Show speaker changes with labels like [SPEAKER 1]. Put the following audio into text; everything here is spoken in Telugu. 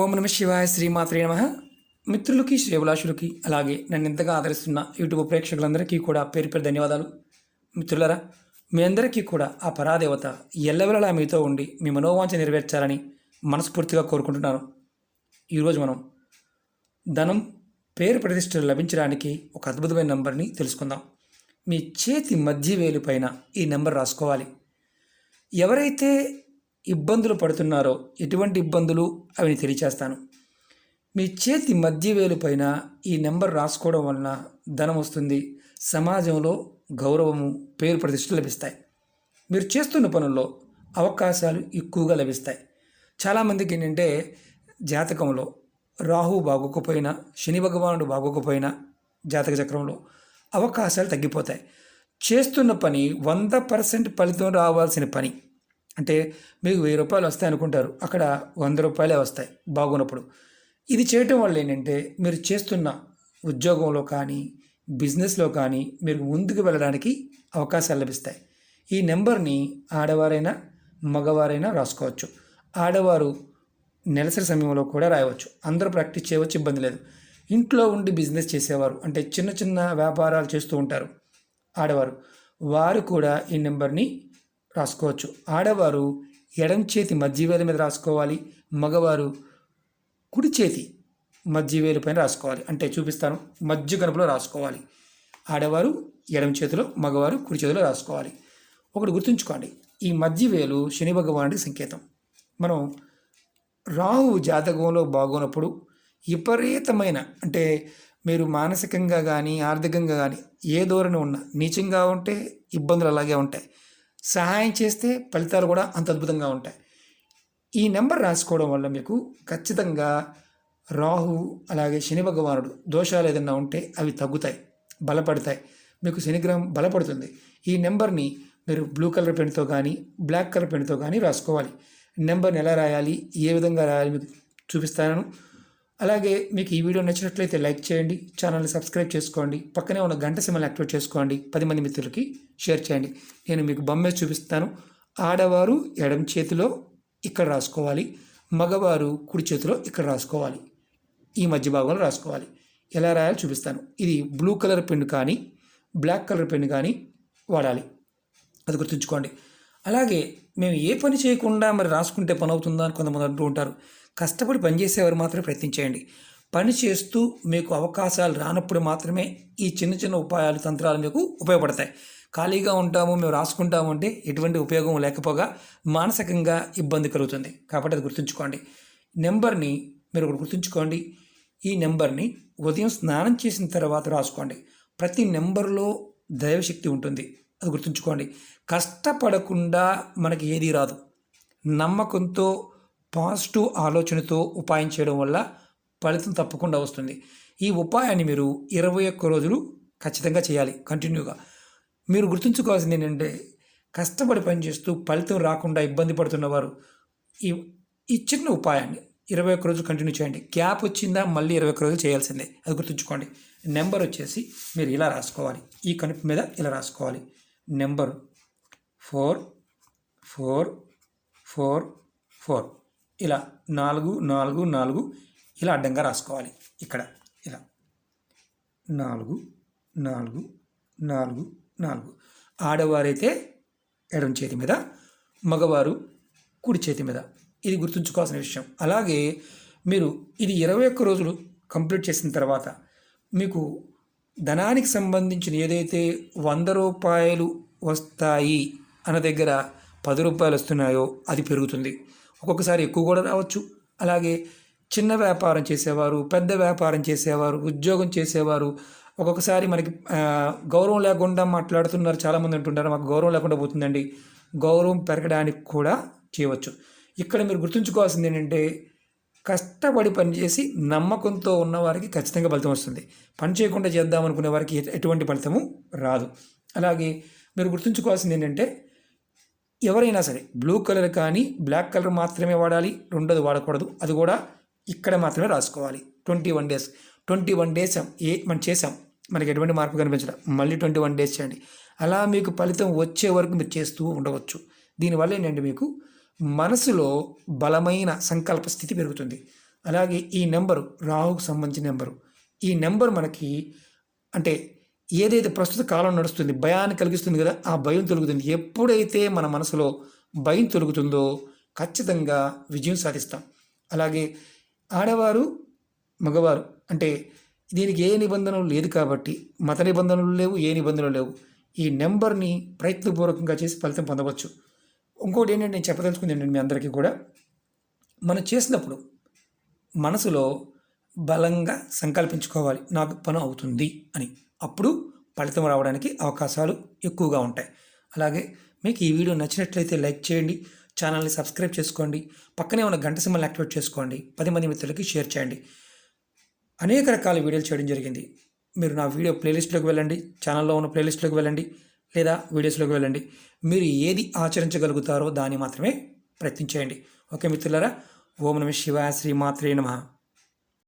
[SPEAKER 1] ఓం నమ శివాయ శ్రీమాత్రే నమ. మిత్రులకి శ్రేభిలాషులకి అలాగే నన్ను ఎంతగా ఆదరిస్తున్న యూట్యూబ్ ప్రేక్షకులందరికీ కూడా పేరు పేరు ధన్యవాదాలు. మిత్రులరా మీ అందరికీ కూడా ఆ పరాదేవత ఎల్లవెల్లలా మీతో ఉండి మీ మనోవాంఛ నెరవేర్చాలని మనస్ఫూర్తిగా కోరుకుంటున్నాను. ఈరోజు మనం ధనం పేరు ప్రతిష్టలు లభించడానికి ఒక అద్భుతమైన నంబర్ని తెలుసుకుందాం. మీ చేతి మధ్య వేలు పైన ఈ నెంబర్ రాసుకోవాలి. ఎవరైతే ఇబ్బందులు పడుతున్నారో ఎటువంటి ఇబ్బందులు అవి తెలియచేస్తాను. మీ చేతి మధ్య వేలు పైన ఈ నెంబర్ రాసుకోవడం వలన ధనం వస్తుంది. సమాజంలో గౌరవము పేరు ప్రతిష్టలు లభిస్తాయి. మీరు చేస్తున్న పనుల్లో అవకాశాలు ఎక్కువగా లభిస్తాయి. చాలామందికి ఏంటంటే జాతకంలో రాహు బాగోకపోయినా శని భగవానుడు బాగోకపోయినా జాతక చక్రంలో అవకాశాలు తగ్గిపోతాయి. చేస్తున్న పని వంద పర్సెంట్ ఫలితం రావాల్సిన పని. అంటే మీకు వెయ్యి రూపాయలు వస్తాయి అనుకుంటారు. అక్కడ వంద రూపాయలే వస్తాయి బాగున్నప్పుడు. ఇది చేయటం వల్ల ఏంటంటే మీరు చేస్తున్న ఉద్యోగంలో కానీ బిజినెస్లో కానీ మీరు ముందుకు వెళ్ళడానికి అవకాశాలు లభిస్తాయి. ఈ నెంబర్ని ఆడవారైనా మగవారైనా రాసుకోవచ్చు. ఆడవారు నెలసరి సమయంలో కూడా రాయవచ్చు. అందరూ ప్రాక్టీస్ చేయవచ్చు ఇబ్బంది లేదు. ఇంట్లో ఉండి బిజినెస్ చేసేవారు అంటే చిన్న చిన్న వ్యాపారాలు చేస్తూ ఉంటారు ఆడవారు. వారు కూడా ఈ నెంబర్ని రాసుకోవచ్చు. ఆడవారు ఎడం చేతి మధ్యవేలు మీద రాసుకోవాలి మగవారు కుడి చేతి మధ్యవేలు పైన రాసుకోవాలి. అంటే చూపిస్తాను మధ్య గనుపులో రాసుకోవాలి. ఆడవారు ఎడం చేతిలో మగవారు కుడి చేతిలో రాసుకోవాలి. ఒకటి గుర్తుంచుకోండి ఈ మధ్యవేలు శని భగవానుడి సంకేతం. మనం రాహు జాతకంలో బాగోనప్పుడు విపరీతమైన అంటే మీరు మానసికంగా కానీ ఆర్థికంగా కానీ ఏ ధోరణి ఉన్నా నీచంగా ఉంటే ఇబ్బందులు అలాగే ఉంటాయి. సహాయం చేస్తే ఫలితాలు కూడా అంత అద్భుతంగా ఉంటాయి. ఈ నెంబర్ రాసుకోవడం వల్ల మీకు ఖచ్చితంగా రాహు అలాగే శని భగవానుడు దోషాలు ఏదైనా ఉంటే అవి తగ్గుతాయి బలపడతాయి. మీకు శనిగ్రహం బలపడుతుంది. ఈ నెంబర్ని మీరు బ్లూ కలర్ పెన్తో కానీ బ్లాక్ కలర్ పెన్తో కానీ రాసుకోవాలి. నెంబర్ని ఎలా రాయాలి ఏ విధంగా రాయాలి మీకు చూపిస్తాను. అలాగే మీకు ఈ వీడియో నచ్చినట్లయితే లైక్ చేయండి ఛానల్ని సబ్స్క్రైబ్ చేసుకోండి పక్కనే ఉన్న గంట సిమ్మల్ని యాక్టివేట్ చేసుకోండి పది మంది మిత్రులకి షేర్ చేయండి. నేను మీకు బొమ్మే చూపిస్తాను. ఆడవారు ఎడం చేతిలో ఇక్కడ రాసుకోవాలి మగవారు కుడి చేతిలో ఇక్కడ రాసుకోవాలి. ఈ మధ్య భాగంలో రాసుకోవాలి. ఎలా రాయాలో చూపిస్తాను. ఇది బ్లూ కలర్ పెన్ కానీ బ్లాక్ కలర్ పెన్ కానీ వాడాలి. అది గుర్తుంచుకోండి. అలాగే మేము ఏ పని చేయకుండా మరి రాసుకుంటే పని అవుతుందా అని కొంతమంది అంటూ ఉంటారు. కష్టపడి పనిచేసేవారు మాత్రమే ప్రయత్నించేయండి పని చేస్తూ మీకు అవకాశాలు రానప్పుడు మాత్రమే ఈ చిన్న చిన్న ఉపాయాలు తంత్రాలు మీకు ఉపయోగపడతాయి. ఖాళీగా ఉంటాము మేము రాసుకుంటాము అంటే ఎటువంటి ఉపయోగం లేకపోగా మానసికంగా ఇబ్బంది కలుగుతుంది. కాబట్టి అది గుర్తుంచుకోండి. నెంబర్ని మీరు ఒకటి గుర్తుంచుకోండి. ఈ నెంబర్ని ఉదయం స్నానం చేసిన తర్వాత రాసుకోండి. ప్రతి నెంబర్లో దైవశక్తి ఉంటుంది. అది గుర్తుంచుకోండి. కష్టపడకుండా మనకి ఏది రాదు. నమ్మకంతో పాజిటివ్ ఆలోచనతో ఉపాయం చేయడం వల్ల ఫలితం తప్పకుండా వస్తుంది. ఈ ఉపాయాన్ని మీరు ఇరవై ఒక్క రోజులు ఖచ్చితంగా చేయాలి కంటిన్యూగా. మీరు గుర్తుంచుకోవాల్సింది ఏంటంటే కష్టపడి పనిచేస్తూ ఫలితం రాకుండా ఇబ్బంది పడుతున్నవారు ఈ ఈ చిన్న ఉపాయాన్ని ఇరవై ఒక్క రోజులు కంటిన్యూ చేయండి. గ్యాప్ వచ్చిందా మళ్ళీ ఇరవై ఒక్క రోజులు చేయాల్సిందే. అది గుర్తుంచుకోండి. నెంబర్ వచ్చేసి మీరు ఇలా రాసుకోవాలి. ఈ కనుపు మీద ఇలా రాసుకోవాలి. Number four four four four. ఇలా నాలుగు నాలుగు నాలుగు ఇలా అడ్డంగా రాసుకోవాలి. ఇక్కడ ఇలా. నాలుగు నాలుగు నాలుగు నాలుగు. ఆడవారైతే ఎడం చేతి మీద మగవారు కుడి చేతి మీద. ఇది గుర్తుంచుకోవాల్సిన విషయం. అలాగే మీరు ఇది ఇరవై ఒక్క రోజులు కంప్లీట్ చేసిన తర్వాత మీకు ధనానికి సంబంధించిన ఏదైతే వంద రూపాయలు వస్తాయి అన్న దగ్గర పది రూపాయలు వస్తున్నాయో అది పెరుగుతుంది. ఒక్కొక్కసారి ఎక్కువ కూడా రావచ్చు. అలాగే చిన్న వ్యాపారం చేసేవారు పెద్ద వ్యాపారం చేసేవారు ఉద్యోగం చేసేవారు ఒక్కొక్కసారి మనకి గౌరవం లేకుండా మాట్లాడుతున్నారు చాలామంది అంటుంటారు మాకు గౌరవం లేకుండా పోతుందండి. గౌరవం పెరగడానికి కూడా చేయవచ్చు. ఇక్కడ మీరు గుర్తుంచుకోవాల్సింది ఏంటంటే కష్టపడి పనిచేసి నమ్మకంతో ఉన్నవారికి ఖచ్చితంగా ఫలితం వస్తుంది. పని చేయకుండా చేద్దాం అనుకునే వారికి ఎటువంటి ఫలితము రాదు. అలాగే మీరు గుర్తుంచుకోవాల్సింది ఏంటంటే ఎవరైనా సరే బ్లూ కలర్ కానీ బ్లాక్ కలర్ మాత్రమే వాడాలి రెండోది వాడకూడదు. అది కూడా ఇక్కడ మాత్రమే రాసుకోవాలి. Twenty one days. Twenty one days ఏ మనం చేసాం. మనకి ఎటువంటి మార్పు కనిపించడం మళ్ళీ ట్వంటీ వన్ డేస్ చేయండి. అలా మీకు ఫలితం వచ్చే వరకు మీరు చేస్తూ ఉండవచ్చు. దీనివల్ల ఏంటంటే మీకు మనసులో బలమైన సంకల్ప స్థితి పెరుగుతుంది. అలాగే ఈ నెంబరు రాహుకు సంబంధించిన నెంబరు. ఈ నెంబర్ మనకి అంటే ఏదైతే ప్రస్తుత కాలం నడుస్తుంది భయాన్ని కలిగిస్తుంది కదా ఆ భయం తొలుగుతుంది. ఎప్పుడైతే మన మనసులో భయం తొలుగుతుందో ఖచ్చితంగా విజయం సాధిస్తాం. అలాగే ఆడవారు మగవారు అంటే దీనికి ఏ నిబంధనలు లేదు కాబట్టి మత నిబంధనలు లేవు ఏ నిబంధనలు లేవు. ఈ నెంబర్ని ప్రయత్నపూర్వకంగా చేసి ఫలితం పొందవచ్చు. ఇంకోటి ఏంటంటే నేను చెప్పదలుచుకుంది ఏంటంటే మీ అందరికీ కూడా మనం చేసినప్పుడు మనసులో బలంగా సంకల్పించుకోవాలి. నాకు పని అవుతుంది అని. అప్పుడు ఫలితం రావడానికి అవకాశాలు ఎక్కువగా ఉంటాయి. అలాగే మీకు ఈ వీడియో నచ్చినట్లయితే లైక్ చేయండి. ఛానల్ని సబ్స్క్రైబ్ చేసుకోండి. పక్కనే ఉన్న గంట సింబల్ యాక్టివేట్ చేసుకోండి. పది మంది మిత్రులకి షేర్ చేయండి. అనేక రకాల వీడియోలు చేయడం జరిగింది. మీరు నా వీడియో ప్లేలిస్ట్లోకి వెళ్ళండి. ఛానల్లో ఉన్న ప్లేలిస్ట్లోకి వెళ్ళండి. లేదా వీడియోస్లోకి వెళ్ళండి. మీరు ఏది ఆచరించగలుగుతారో దాన్ని మాత్రమే ప్రయత్నించేయండి. ఓకే మిత్రులారా? ఓం నమ శివాయ శ్రీ మాత్రే నమ.